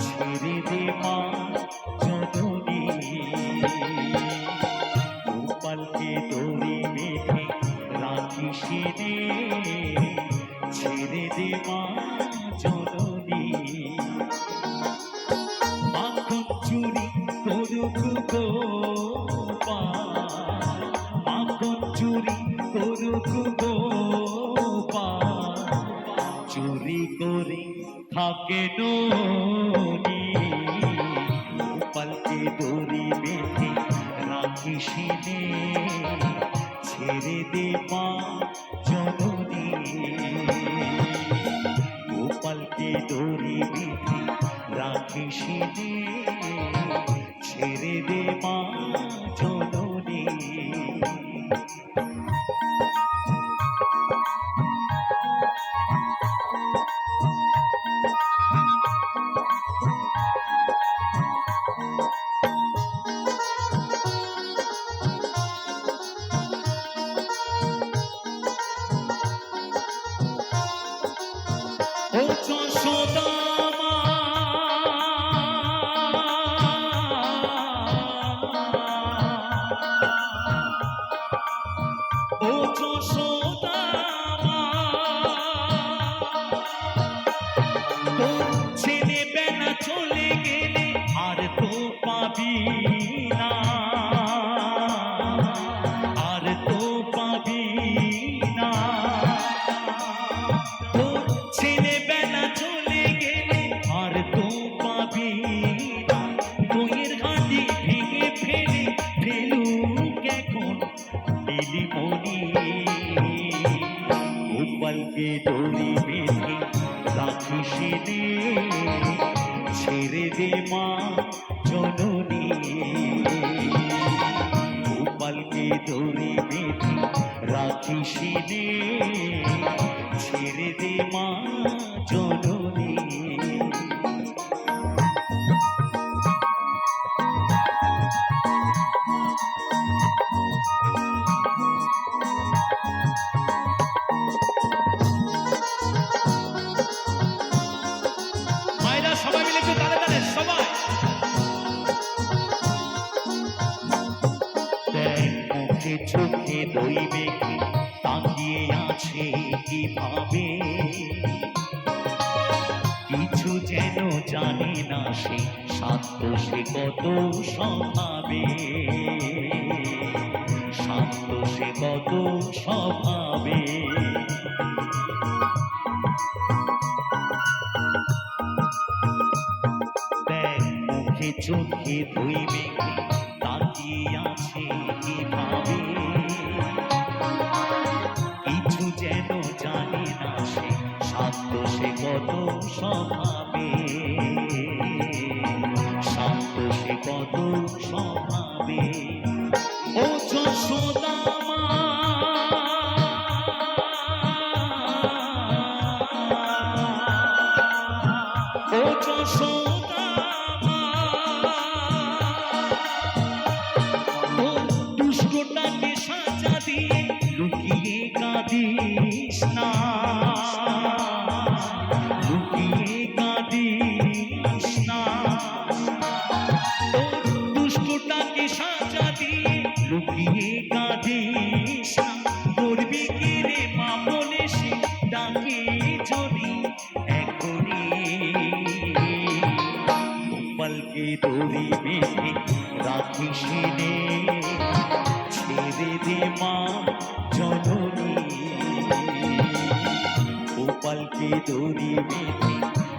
ছেড়ে দে মা জননী। গোপালকে তোরি বেঁধে রাখিস রে। ছেড়ে দে মা জননী। মাখন চুরি করুক গোপাল। মাখন চুরি করুক গোপাল থাকে পালকে দড়ি বেঁধে রাখি সিনে ছেড়ে দে মা জননী। গোপালকে দড়ি বেঁধে রাখি নে দড়ি বেঁধে রাখিস ছেড়ে দে মা জননী। গোপালকে দড়ি বেঁধে রাখিস ছেড়ে দে মা জননী। দই মেখে তাকিয়ে আছে কীভাবে? কিছু যেন জানে না সে শান্ত সে কত স্বভাবে? শান্ত সে কত স্বভাবে? মুখে চোখে ধুই মেঘে কত স্বভাবে শান্ত সে কত স্বভাবে ও যশোদা দুষ্টটাকে সাজা দিয়ে লুকিয়ে কাঁদিস করবি কি রে মা জননী। গোপালকে দড়ি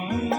mm -hmm.